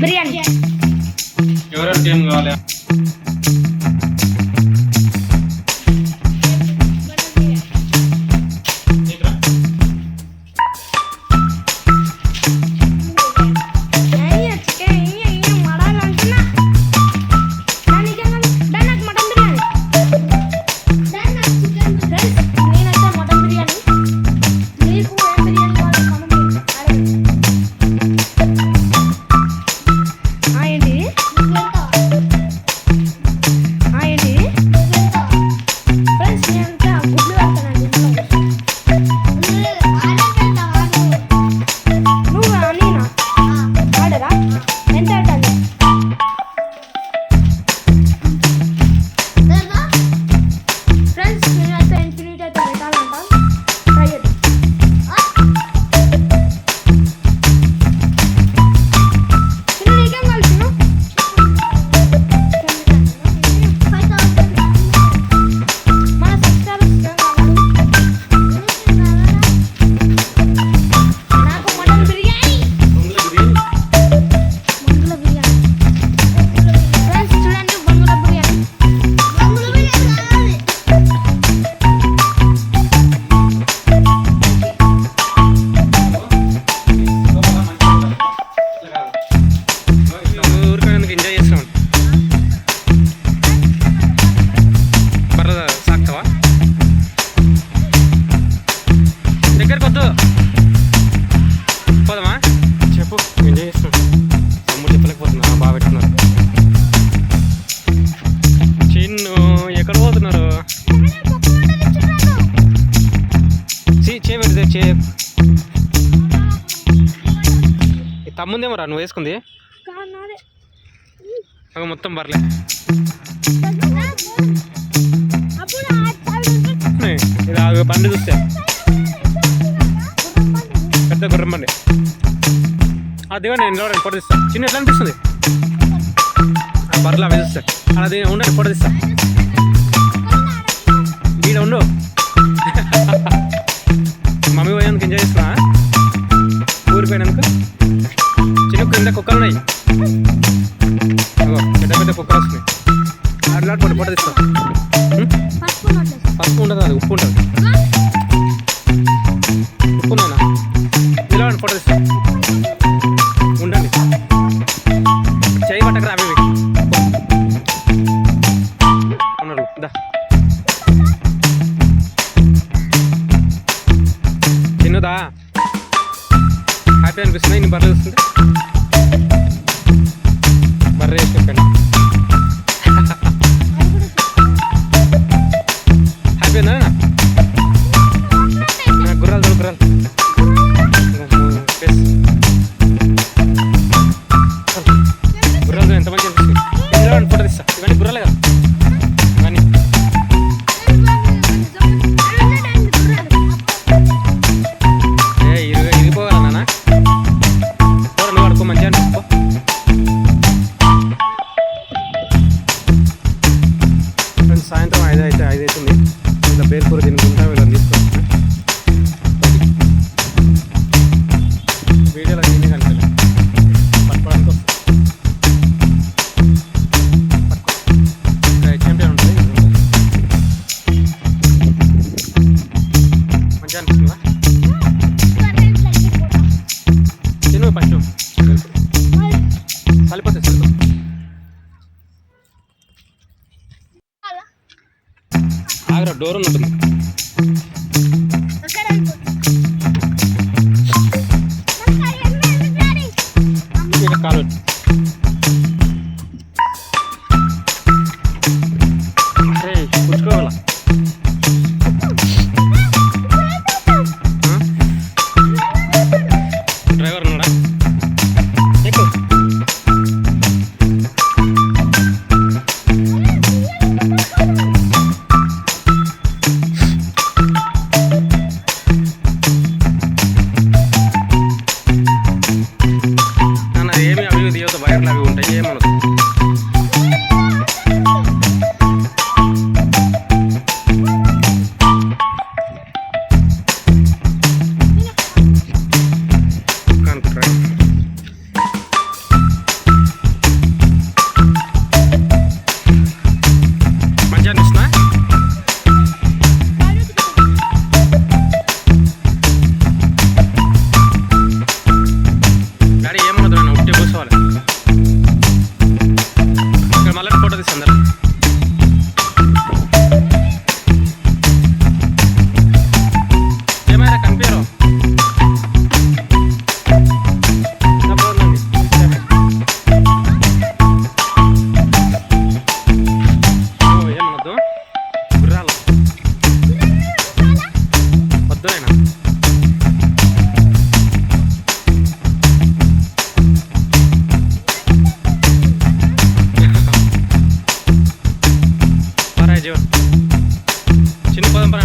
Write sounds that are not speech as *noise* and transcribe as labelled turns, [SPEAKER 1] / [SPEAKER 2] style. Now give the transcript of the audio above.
[SPEAKER 1] బిర్యానీ
[SPEAKER 2] ఎవరెవరు ఏం కావాలి
[SPEAKER 3] తమ్ముందేమో రా నువ్వు వేసుకుంది? మొత్తం బర్లే ఇది బండి చూస్తే. పెద్ద గుర్రం బండి. అదిగో నేను ఇంట్లో ఫోటో తీస్తాను చిన్న ఎట్లా అనిపిస్తుంది? బర్రెలు అవి చూస్తాను అది ఉండండి ఫోటో తీస్తాను ఈడ ఉండు. *laughs* మమ్మీ పోయేందుకు ఎంజాయ్ చేస్తున్నా కుక్కలు ఉన్నాయి. పెద్ద పెద్ద కుక్కలు వస్తున్నాయి. అట్లాంటి పొట్ట పొట్ట తీసుకో.
[SPEAKER 1] పసుపు
[SPEAKER 3] ఉండదు అది ఉప్పు ఉంటుంది. 해야죠 진흙바람 바람